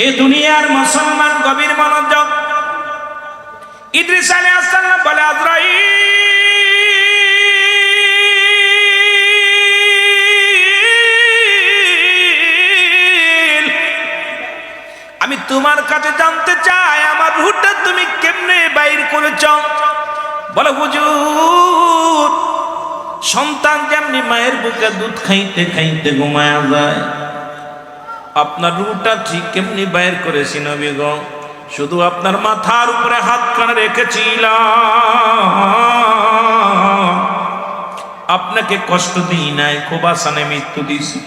এই দুনিয়ার মুসলমান গভীর মনোযোগ। ইদ্রিস আলাইহিস সালাম বলে, আজরাইল, আমি তোমার কাছে জানতে চাই, আমার রুহটা তুমি কেমনে বাইর করেছ? বলে, হুজুর, সন্তান যেমনি মায়ের বুকে দুধ খাইতে খাইতে ঘুমায়া যায় আপনার রুটা ঠিক কেমনি বাইর করেছি নবী গো? শুধু আপনার মাথার উপরে হাত কানে রেখেছিলাম। আপনাকে কষ্ট দিই নাই, খুব আসানে মৃত্যু দিছি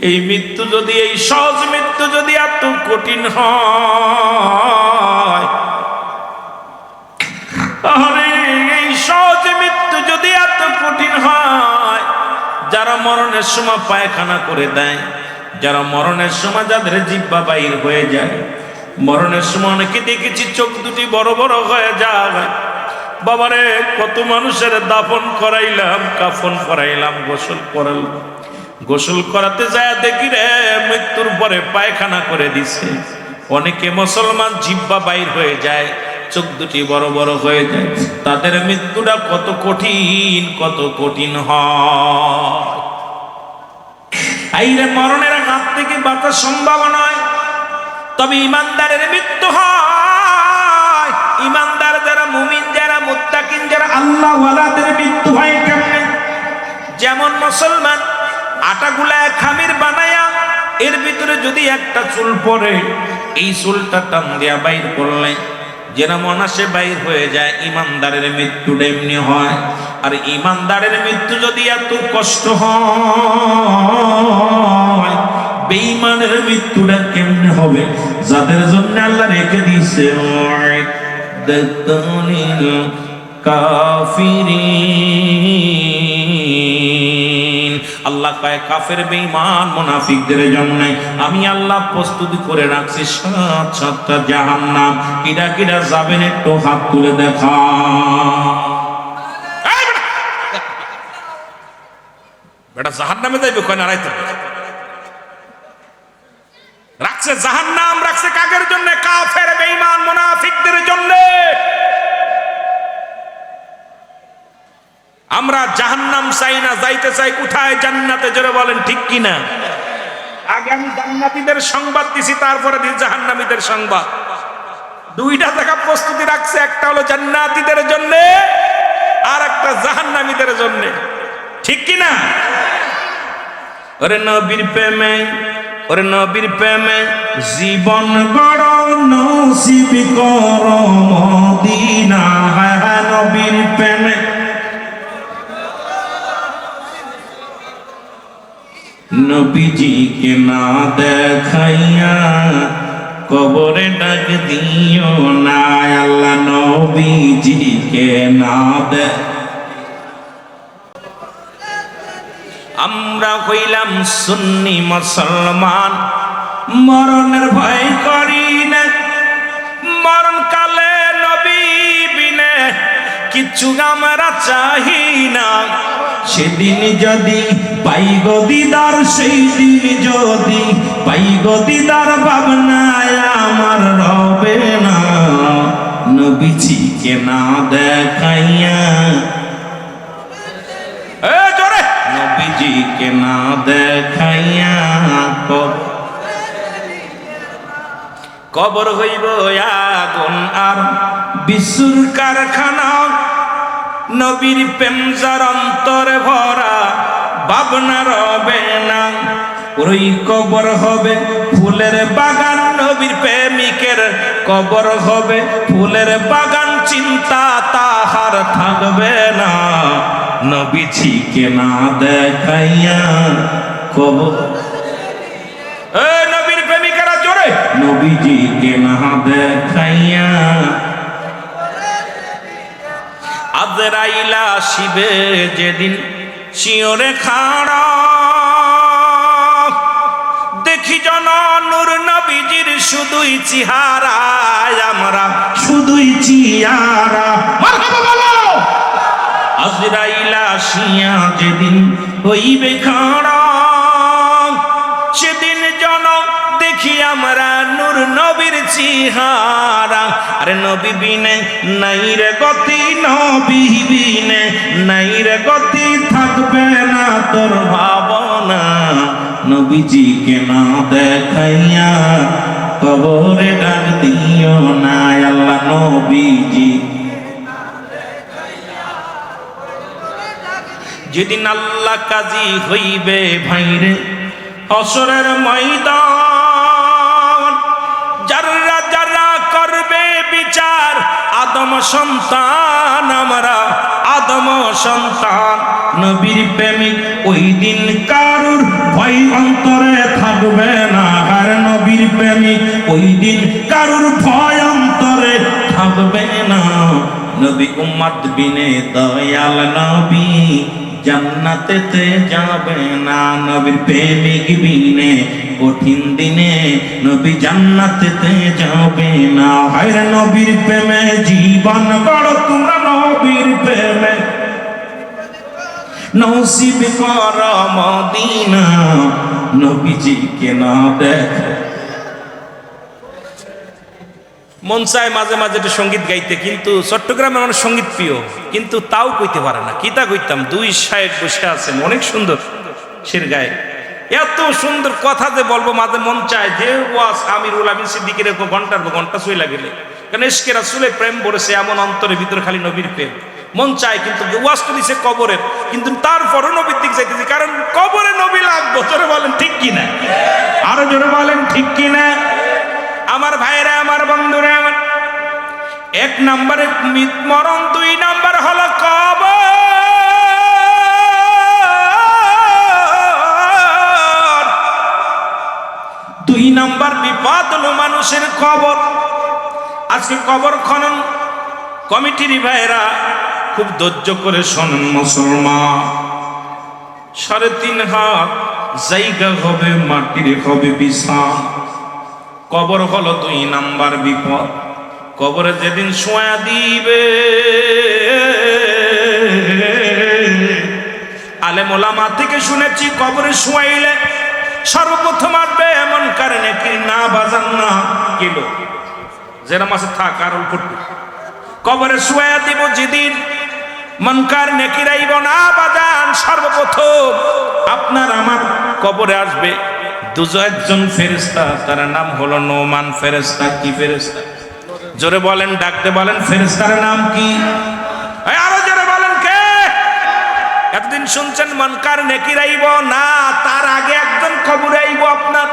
এই মৃত্যু যদি, এই সহজ মৃত্যু যদি এত কঠিন হয় মরণের সময় পায়খানা করে দেয়। যারা মরণের সময় যাদের জিব্বা বাইর হয়ে যায়, মরণের সময় অনেকে দেখেছি চোখ দুটি বড় বড় হয়ে যায়। বাবারে, কত মানুষের দাফন করাইলাম, কাফন করাইলাম, গোসল করালাম গোসল করাতে যায় দেখি রে, মৃত্যুর পরে পায়খানা করে দিছে। অনেকে মুসলমান জিব্বা বাইর হয়ে যায়, চোখ দুটি বড় বড় হয়ে যায়। তাদের মৃত্যুটা কত কঠিন কত কঠিন হয়। আইরে মরণের হাত থেকে বাঁচার সম্ভব নয় তবে ইমানদারের মৃত্যু হয়। ইমানদার যারা মুমিন, যারা মুত্তাকিন, যারা আল্লাহ ওয়ালাদের মৃত্যু হয় কেমনে? যেমন মুসলমান আটাগুলা খামির বানায়া এর ভিতরে যদি একটা চুল পরে এই চুলটা টান দিয়া বাইর করলে যেরকম অনাসে বাইর হয়ে যায়, ইমানদারের মৃত্যুটা এমনি হয়। আর ইমানদারের মৃত্যু যদি এত কষ্ট হয়, বেঈমানের মৃত্যুটা কেমনে হবে? যাদের জন্য আল্লাহ রেখে দিয়েছে আল্লাহ কয়, কাফের, বেঈমান, মুনাফিকদের জন্য আমি আল্লাহ প্রস্তুতি করে রাখছি, সাত সাতটা জাহান্নাম। কিরা কিরা যাবেন একটু হাত তুলে দেখা। বেটা জাহান্নামে যাইবে, কয় নারাইতে রাখছে জাহান্নাম, রাখছে কাগের জন্য? কাফের, বেঈমান, মুনাফিকদের জন্য। আমরা জাহান্নাম চাই না, যাইতে চাই কোথায়? জান্নাতে, জোরে বলেন, ঠিক কি না আগে আমি জান্নাতীদের সংবাদ দিছি, তারপরে দিই জাহান্নামীদের সংবাদ। দুইটা দেখা প্রস্তুতি রাখছে, একটা হলো জান্নাতীদের জন্য, আর একটা জাহান্নামীদের জন্য। ঠিক কি না ওরে নবীর প্রেমে, ওরে নবীর প্রেমে জীবন নবীর প্রেমে। নবীজিকে না দেখাইয়া কবরে ডাক দিও না আল্লাহ নবীজিকে না দেখ আমরা হইলাম সুন্নি মুসলমান। মরণের ভয় করি না। মরণ কালে নবী বিনে কিছু আমরা চাহি না। সেদিন যদি পাই দিদার সেই দিন যদি পাই দিদার, ভাবনায় আমার রবে না। নবীজিকে না দেখাইয়া নবীজিকে না দেখাইয়া কব কবর হইব আগুন আর বিশুর কারখানা। নবীর প্রেম যার অন্তরে ভরা, ভাবনা রবে না। ওই কবর হবে ফুলের বাগান, নবীর প্রেমিকের কবর হবে ফুলের বাগান। চিন্তা তাহার থাকবে না। নবীজিকে না দেখাইয়া কবর এ নবীর প্রেমিকারা জোরে। নবীজিকে না দেখাইয়া আজরাইলা শিবে যেদিন শিওরে খাড়া। দেখি জন নূর নবীজির শুধুই চিহারায় আমরা। শুধুই বলো। আজরাইল আসিয়া যেদিন হইবে খাড়া, সেদিন জন দেখি আমরা নূর নবীর চিহারা। আরে নবী বিনে নাই রে গতি, নবী বিনে নাই রে গতি, থাকবে না তোর ভাবনা। নবীজি কেন দেখাইয়া কবরে ডাক দিও না, আল্লাহ নবীজি যেদিন আল্লাহ কাজী হইবে ভাইরে অসরের ময়দান। যারা যারা করবে বিচার, আদম সন্তান আমরা, আদম সন্তান, নবীর প্রেমিক, ওই দিন কারুর ভয় অন্তরে থাকবে না। আর নবীর প্রেমিক, ওই দিন কারুর ভয় অন্তরে থাকবে না। নবী উম্মত বিনে দয়াল নবী। জান্নাতেতে যাবে না নবীর প্রেমিক বিনে। কঠিন দিনে নবী জান্নাতেতে যাবে না। হায় নবীর প্রেমে জীবন বড় তোমরা নবীর প্রেমে। নসিব কর মদিনা। নবীজিকে না দেখ মন চায় মাঝে মাঝে একটু সংগীত গাইতে, কিন্তু চট্টগ্রামে মানুষ সংগীত প্রিয়, কিন্তু তাও কইতে পারে না। কিতা কইতাম? দুই সাহেব বসে আছেন, অনেক সুন্দর সের গায়ে। এত সুন্দর কথা যে বলব, মাঝে মন চায় যে ওয়াস আমিরুল আমিন সিদ্দিকের এরকম ঘণ্টার ঘণ্টা শুয়ে লাগলে কারণ এসকে রাসুলে প্রেম বলেছে এমন অন্তরের ভিতরে খালি নবীর প্রেম। মন চায় কিন্তু ওয়াজ তো দিছে কবরের, কিন্তু তারপরও নবীর দিক যাইতেছি, কারণ কবরে নবী লাগবো। জোরে বলেন, ঠিক কিনা? আরও জোরে বলেন, ঠিক কিনা? আমার ভাইরা, আমার বন্ধুরা আমার এক নম্বরে মরণ, দুই নম্বর হলো কবর। দুই নম্বর বিপদ হলো মানুষের কবর। আজকে কবর খনন কমিটির ভাইরা খুব ধৈর্য করে শোনেন মুসলমান। সাড়ে তিন হাত জায়গা হবে, মাটির হবে বিছান। কবর হলো দুই নাম্বার বিপদ। কবরে যেদিন শোয়া দিবে। আলেমোলামা থেকে শুনেছি কবরে শোয়াইলে সর্বপ্রথম আসবে এমন কারণে কি না বাজান না কিলো যেরা মাসে থাক, আর করবে কবরে শোয়া দিব যেদিন মনকার নেকিরাইব না বাজান, সর্বপ্রথম আপনার আমার কবরে আসবে। দুজো একজন ফেরেস্তা তার নাম হলো নোমান। ফেরেস্তা কি ফেরেস্তা জোরে বলেন, ডাকতে বলেন ফেরেস্তার নাম কি? আরও জোরে বলেন, কে? এতদিন শুনছেন, মনকার নেকিরাইব না, তার আগে একজন কবরে আইব আপনার।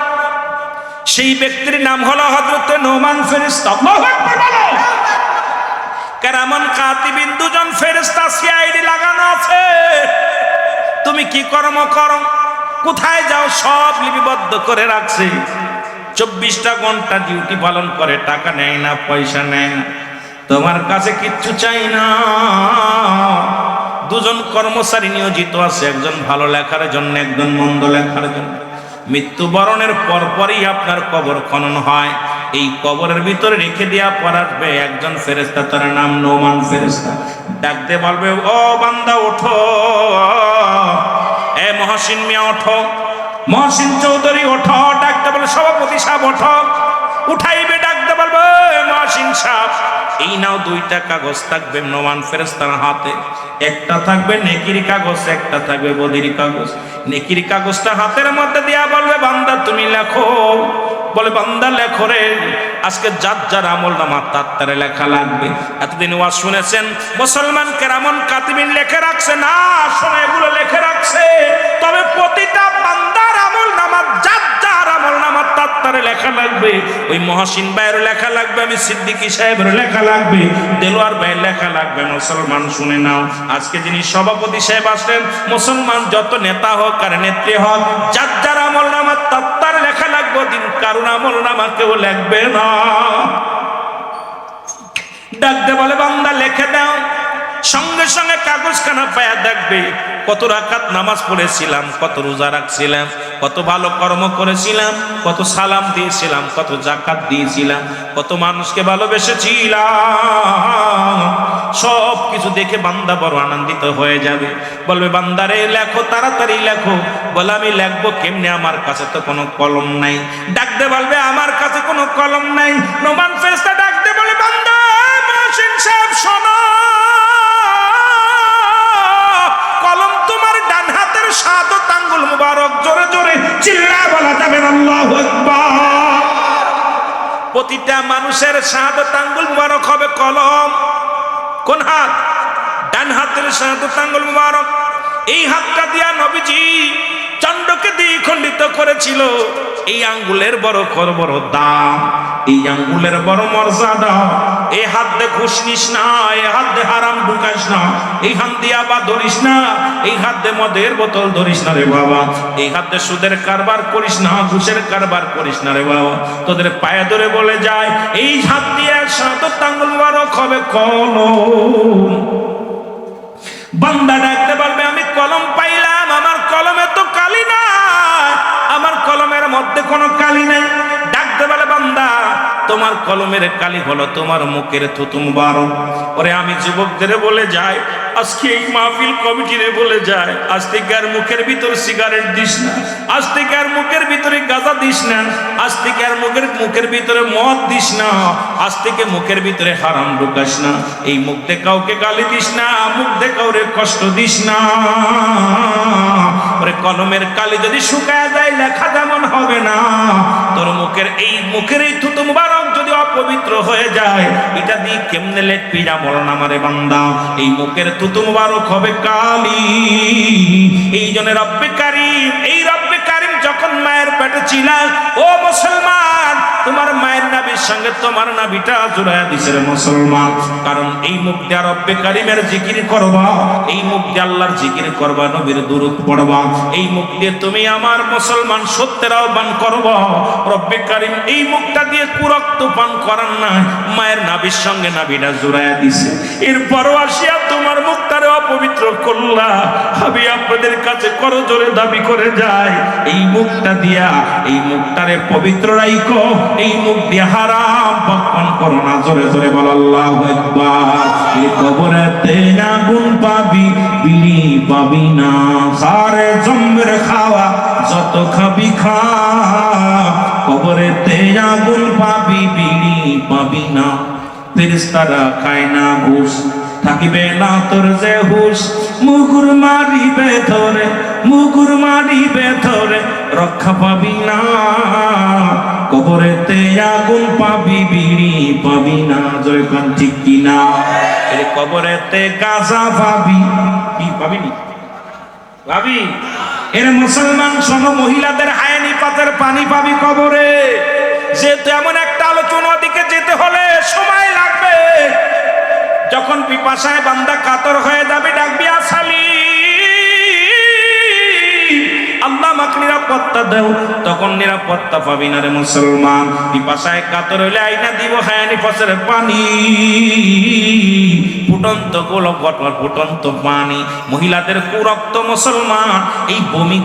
সেই ব্যক্তির নাম হলো হজরত নোমান ফেরেস্তা। কেরামন কাতিবিন দুজন ফেরেস্তা সিআইডি লাগানো আছে। তুমি কি কর্ম করো? কোথায় যাও? সব লিপিবদ্ধ করে রাখছে। চব্বিশটা ঘণ্টা ডিউটি পালন করে, টাকা নেয় না, পয়সা নেয় না। তোমার কাছে কিচ্ছু চাই না। দুজন কর্মচারী নিয়োজিত আছে, একজন ভালো লেখার জন্য, একজন মন্দ লেখার জন্য। মৃত্যুবরণের পরপরই আপনার কবর খনন হয়। এই কবরের ভিতরে রেখে দেওয়া আসবে একজন ফেরেস্তা তার নাম নোমান ফেরেস্তা ডাকতে বলবে, ও বান্দা, ওঠো। এ মহাসিন মিয়া, ওঠো। মহাসিন চৌধুরী, ওঠো সভাপতি সাহেব উঠাইবে, ডাকতে বলবে "এ মহাসিন সাহেব, এই নাও দুইটা কাগজ থাকবে নোমান ফেরেস্তার হাতে। একটা থাকবে নেকির কাগজ, একটা থাকবে বদির কাগজ। নেকির কাগজটা হাতের মধ্যে দিয়া বলবে, বান্দা, তুমি লেখো। বলে, বান্দা, লেখো রে। আজকে যার যার আমল নামা, তার তারে লেখা লাগবে। এতদিন ওয়াজ শুনেছেন, মুসলমান কেরামন কাতিবিন লেখে রাখছে না, শোনা, এগুলো লেখে রাখছে। তবে প্রতিটা বান্দার লেখা লাগবে, ওই মহাসিন ভাইয়ের লেখা লাগবে, আমি সিদ্দিকী সাহেবের লেখা লাগবে, দেলোয়ার ভাইয়ের লেখা লাগবে, মুসলমান শুনে নাও। আজকে যিনি সভাপতি সাহেব আসলেন, মুসলমান যত নেতা হোক আর নেত্রী হোক, যার যার আমল নামা, তার তার লেখা লাগবে দিন কারণ আমল নামা কেউ লিখবে না। ডাকতে বলে, বান্দা, লেখে দাও। সঙ্গে সঙ্গে কাগজখানা পায়া দেখবে, কত রাকাত নামাজ পড়েছিলাম, কত রোজা রাখছিলাম। কত ভালো কর্ম করেছিলাম, কত সালাম দিয়েছিলাম, কত জাকাত দিয়েছিলাম, কত মানুষকে ভালোবেসেছিলাম। সব কিছু দেখে বান্দা বড় আনন্দিত হয়ে যাবে। বলবে বান্দারে লেখো, তাড়াতাড়ি লেখো। বলে, আমি লেখবো কেমনে? আমার কাছে তো কোনো কলম নাই। ডাকতে বলবে, আমার কাছে কোনো কলম নাই। নোমান ফেরেশতা ডাকতে বলে, বান্দা প্রতিটা মানুষের শাহাদত আঙ্গুল মুবারক হবে কলম। কোন হাত? ডান হাতের শাহাদত আঙ্গুল মুবারক। এই হাতটা দিয়া নবীজি চন্ডকে দিয়ে খণ্ডিত করেছিল। এই আঙ্গুলের বড় বড় দাম। এই আঙ্গুলের বড় মর্যাদা। এই হাত দিয়ে ঘুষ নিস না এই হাত দিয়ে হারাম ঢুকাস না এই হাত দিয়ে আবার ধরিস না, এই হাত দিয়ে মদের বোতল ধরিস না রে বাবা, এই হাত দিয়ে সুদের কারবার করিস না, ঘুষের কারবার করিস না রে বাবা। তোদের পায়ে ধরে বলে যায়, এই হাত দিয়ে সাত আঙ্গুল মুবারক হবে কলম। বান্দা ডাকতে পারবে, আমি কলম পাইলাম, আমার কলমে তো কালি নাই, আমার কলমের মধ্যে কোনো কালি নেই। কলমের কালি হলো তোমার মুখের থুতুম বারো। ওরে আমি যুবকদের বলে যাই, আজকে এই মাহফিল কমিটিরে বলে যায় আজ থেকে আর মুখের ভিতর সিগারেট দিস না, আজ থেকে আর মুখের ভিতরে গাঁজা দিস না, আজ থেকে আর মুখের মুখের ভিতরে মদ দিস না, আজ থেকে মুখের ভিতরে হারাম ঢুকাস না, এই মুখ দিয়ে কাউকে গালি দিস না, মুখ দিয়ে কাউরে কষ্ট দিস না। ওরে কলমের কালি যদি শুকায় যায়, লেখা যেমন হবে না, তোর মুখের এই মুখের এই থুতু মুবারক যদি অপবিত্র হয়ে যায়। এটা দিয়ে কেমনে লেখবি যা বলো না আমারে বান্দা? এই মুখের থুতু মুবারক হবে কালি। এই জন্য রব্বে কারিম, এই রব্বে কারিম যখন মায়ের পেটে ছিলাম ও মুসলমান সঙ্গে তোমার নাবিটা জোড়ায় দিছে রে মুসলমান। কারণ এই মুখ দিয়ে রব্বে কারিমের জিকির করবা, এই মুখ দিয়ে আল্লাহর জিকির করবা, নবীর দুরুদ পড়বা। এই মুখ দিয়ে তুমি আমার মুসলমান সত্যের আহ্বান করবা। রব্বে কারিম এই মুখটা দিয়ে কুরক্ত পান করার না মায়ের নাবির সঙ্গে নাবিটা জোড়ায় দিছে। এরপরও আসিয়া তোমার মুখটারে অপবিত্র করলা। আমি আপনাদের কাছে করো জোরে দাবি করে যায় এই মুখটা দিয়া, এই মুখটারে পবিত্র রাইকো এই মুখ দিয়ে হারাম বক্ষণ করো না, জোরে জোরে বল, আল্লাহ একবার এই কবরেতে আগুন পাবি, বিড়ি পাবি না। সারে জম্মের খাওয়া যত খাবি খা। কবরেতে আগুন পাবি, বিড়ি পাবি না। ফেরেশতারা খায় না ঘুষ, থাকিবে না তোর যে হুশ। মুগুর মারিবে ধরে, মুগুর মারিবে ধরে, রক্ষা পাবি না। কবরেতে আগুন পাবি, বিড়ি পাবি না জয় কান ঠিক কিনা? এই কবরেতে গাজা পাবি। কি পাবি? নি ভাবি এর মুসলমান সহ মহিলাদের হায়ানি পাতের পানি পাবি কবরে। যেহেতু এমন একটা আলোচনা দিকে যেতে হলে সময় লাগবে। যখন পিপাসায় বান্দা কাতর হয়ে যাবে আমাকে নিরাপত্তা দেও, তখন নিরাপত্তা পাবি না রে মুসলমান। পিপাসায় কাতর হইলে আইনা দিব হায়ানি ফসের পানি। ফুটন্ত গোলক ফুটন্ত পানি। মহিলাদের কুরক্ত মুসলমান, এই বমি